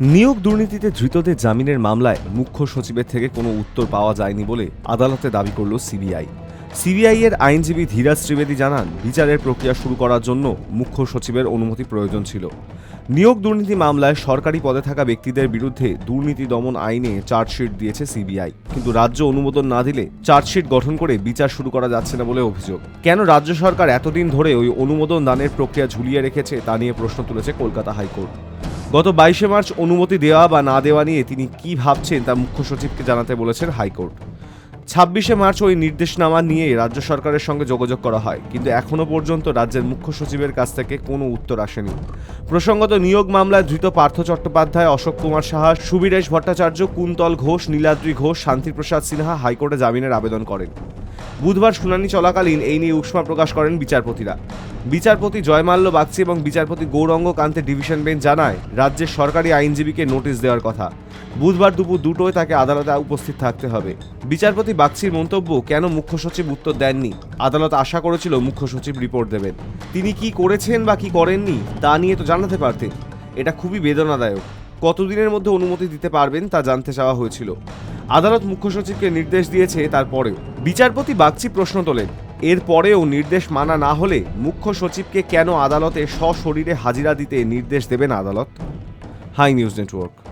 নিয়োগ দুর্নীতিতে ধৃতদের জামিনের মামলায় মুখ্য সচিবের থেকে কোনো উত্তর পাওয়া যায়নি বলে আদালতে দাবি করল সিবিআই। সিবিআই এর আইনজীবী ধীরাজ ত্রিবেদী জানান, বিচারের প্রক্রিয়া শুরু করার জন্য মুখ্য সচিবের অনুমতি প্রয়োজন ছিল। নিয়োগ দুর্নীতি মামলায় সরকারি পদে থাকা ব্যক্তিদের বিরুদ্ধে দুর্নীতি দমন আইনে চার্জশিট দিয়েছে সিবিআই। কিন্তু রাজ্য অনুমোদন না দিলে চার্জশিট গঠন করে বিচার শুরু করা যাচ্ছে না বলে অভিযোগ। কেন রাজ্য সরকার এতদিন ধরে ওই অনুমোদন দানের প্রক্রিয়া ঝুলিয়ে রেখেছে তা নিয়ে প্রশ্ন তুলেছে কলকাতা হাইকোর্ট। গত বাইশে মার্চ অনুমতি দেওয়া বা না দেওয়া নিয়ে তিনি কি ভাবছেন তা মুখ্য সচিবকে জানাতে বলেছেন হাইকোর্ট। ছাব্বিশে মার্চ ওই নির্দেশনামা নিয়ে রাজ্য সরকারের সঙ্গে যোগাযোগ করা হয়, কিন্তু এখনও পর্যন্ত রাজ্যের মুখ্য সচিবের কাছ থেকে কোনো উত্তর আসেনি। প্রসঙ্গত নিয়োগ মামলায় ধৃত পার্থ চট্টোপাধ্যায়, অশোক কুমার সাহা, সুবীরেশ ভট্টাচার্য, কুন্তল ঘোষ, নীলাদ্রি ঘোষ, শান্তিপ্রসাদ সিনহা হাইকোর্টে জামিনের আবেদন করেন। বুধবার শুনানি চলাকালীন এই নিয়ে উষ্মা প্রকাশ করেন বিচারপতিরা। বিচারপতি জয়মাল্য বাগচি এবং বিচারপতি গৌরঙ্গ কান্তের ডিভিশন বেঞ্চ জানায়, রাজ্যের সরকারি আইনজীবীকে নোটিশ দেওয়ার কথা। বুধবার দুপুর দুটোয় তাকে আদালতে উপস্থিত থাকতে হবে। বিচারপতি বাগচির মন্তব্য, কেন মুখ্য সচিব উত্তর দেননি? আদালত আশা করেছিল মুখ্য সচিব রিপোর্ট দেবেন। তিনি কি করেছেন বা কি করেননি, তা নিয়ে তো জানাতে পারতেন। এটা খুবই বেদনাদায়ক। কতদিনের মধ্যে অনুমতি দিতে পারবেন তা জানতে চাওয়া হয়েছিল। আদালত মুখ্য সচিবকে নির্দেশ দিয়েছে তারপরেও। বিচারপতি বাগচি প্রশ্ন তোলেন এরপরেও নির্দেশ মানা না হলে মুখ্য সচিবকে কেন আদালতে সশরীরে হাজিরা দিতে নির্দেশ দেবেন আদালত? Hi news network.